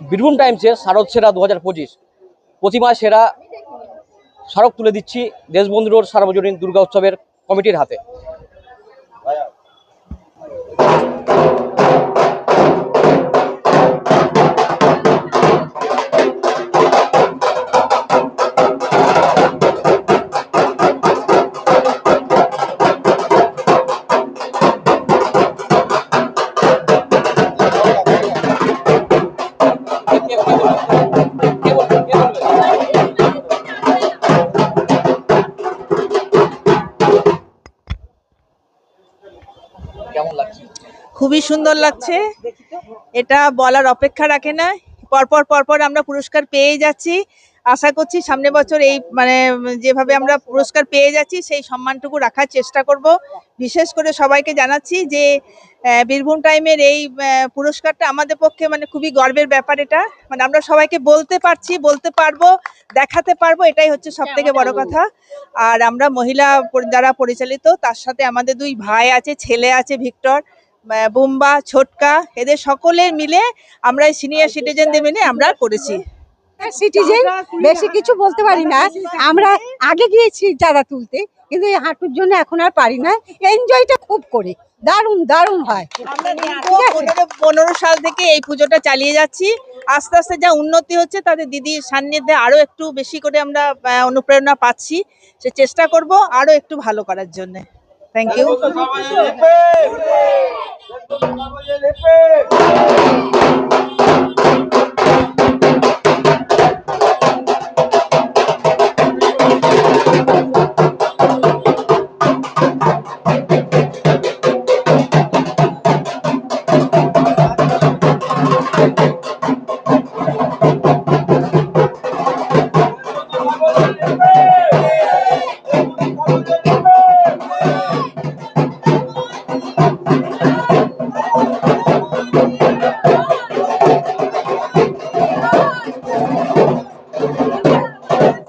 বীরভূম টাইমসে শারদ সেরা দু হাজার পঁচিশ। প্রতিমা সেরা স্মারক তুলে দিচ্ছি দেশবন্ধুর সার্বজনীন দুর্গা উৎসবের কমিটির হাতে। খুবই সুন্দর লাগছে। এটা বলার অপেক্ষা রাখে না। পরপর পরপর আমরা পুরস্কার পেয়ে যাচ্ছি। আশা করছি সামনে বছর এই মানে যেভাবে আমরা পুরস্কার পেয়ে যাচ্ছি সেই সম্মানটুকু রাখার চেষ্টা করব। বিশেষ করে সবাইকে জানাচ্ছি যে বীরভূম টাইমের এই পুরস্কারটা আমাদের পক্ষে মানে খুবই গর্বের ব্যাপার এটা। মানে আমরা সবাইকে বলতে পারছি বলতে পারব দেখাতে পারব এটাই হচ্ছে সব থেকে বড় কথা। আর আমরা মহিলা দ্বারা পরিচালিত তার সাথে আমাদের দুই ভাই আছে ছেলে আছে ভিক্টর বুম্বা ছোটকা এদের সকলের মিলে আমরা সিনিয়র সিটিজেনদের মিলে আমরা করেছি। সিটিজেন বেশি কিছু বলতে পারি না। আমরা আগে গিয়েছি চাঁদা তুলতে কিন্তু এই হাঁটুর জন্য এখন আর পারি না। এনজয়টা খুব করি। দারুণ দারুণ হয়। পনেরো সাল থেকে এই পুজোটা চালিয়ে যাচ্ছি। আস্তে আস্তে যা উন্নতি হচ্ছে তাদের দিদির সান্নিধ্যে আরও একটু বেশি করে আমরা অনুপ্রেরণা পাচ্ছি। সে চেষ্টা করব আরও একটু ভালো করার জন্য। Thank you Thank.